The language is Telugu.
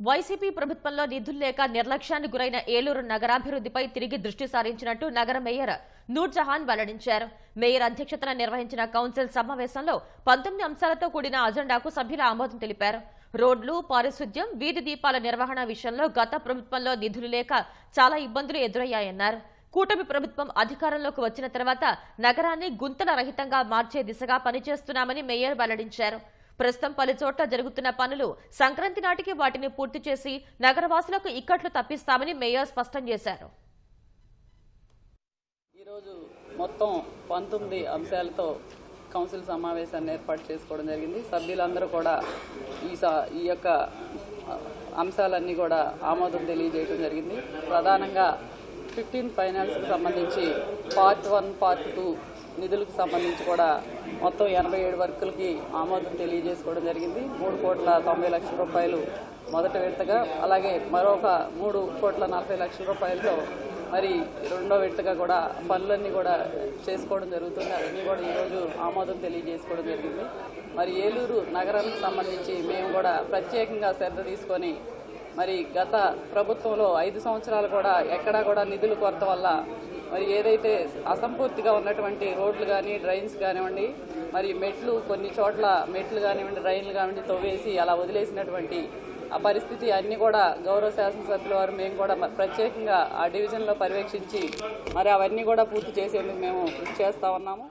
వైసీపీ ప్రభుత్వంలో నిధులు లేక నిర్లక్ష్యానికి గురైన ఏలూరు నగరాభివృద్ధిపై తిరిగి దృష్టి సారించినట్టు నగర మేయర్ నూర్జహాన్ వెల్లడించారు. మేయర్ అధ్యక్షతన నిర్వహించిన కౌన్సిల్ సమావేశంలో పంతొమ్మిది అంశాలతో కూడిన అజెండాకు సభ్యుల ఆమోదం తెలిపారు. రోడ్లు పారిశుద్ధ్యం వీధి దీపాల నిర్వహణ విషయంలో గత ప్రభుత్వంలో నిధులు లేక చాలా ఇబ్బందులు ఎదురయ్యాయన్నారు. కూటమి ప్రభుత్వం అధికారంలోకి వచ్చిన తర్వాత నగరాన్ని గుంతల రహితంగా మార్చే దిశగా పనిచేస్తున్నామని మేయర్ వెల్లడించారు. ప్రస్తుతం పలుచోట్ల జరుగుతున్న పనులు సంక్రాంతి నాటికి వాటిని పూర్తి చేసి నగరవాసులకు ఇక్కట్లు తప్పిస్తామని మేయర్ స్పష్టం చేశారు. ఈరోజు మొత్తం పంతొమ్మిది అంశాలతో కౌన్సిల్ సమావేశాన్ని ఏర్పాటు చేసుకోవడం జరిగింది. సభ్యులందరూ కూడా ఈ స- ఈ యొక్క అంశాలన్నీ కూడా ఆమోదం తెలియజేయడం జరిగింది. ప్రధానంగా ఫిఫ్టీన్ ఫైనాన్స్కి సంబంధించి పార్ట్ వన్ పార్ట్ టూ నిధులకు సంబంధించి కూడా మొత్తం ఎనభై ఏడు వర్కులకి ఆమోదం తెలియజేసుకోవడం జరిగింది. మూడు కోట్ల తొంభై లక్షల రూపాయలు మొదట విడతగా అలాగే మరొక మూడు కోట్ల నలభై లక్షల రూపాయలతో మరి రెండో విడతగా కూడా పనులన్నీ కూడా చేసుకోవడం జరుగుతుంది. అవన్నీ కూడా ఈరోజు ఆమోదం తెలియజేసుకోవడం జరిగింది. మరి ఏలూరు నగరానికి సంబంధించి మేము కూడా ప్రత్యేకంగా శ్రద్ధ తీసుకొని మరి గత ప్రభుత్వంలో ఐదు సంవత్సరాలు కూడా ఎక్కడా కూడా నిధుల కొరత వల్ల మరి ఏదైతే అసంపూర్తిగా ఉన్నటువంటి రోడ్లు కానీ డ్రైన్స్ కానివ్వండి మరి మెట్లు కొన్ని చోట్ల మెట్లు కానివ్వండి డ్రైన్లు కానివ్వండి తవ్వేసి అలా వదిలేసినటువంటి ఆ పరిస్థితి అన్ని కూడా గౌరవ శాసనసభ్యుల వారు మేము కూడా ప్రత్యేకంగా ఆ డివిజన్లో పర్యవేక్షించి మరి అవన్నీ కూడా పూర్తి చేసేందుకు మేము కృషి చేస్తా ఉన్నాము.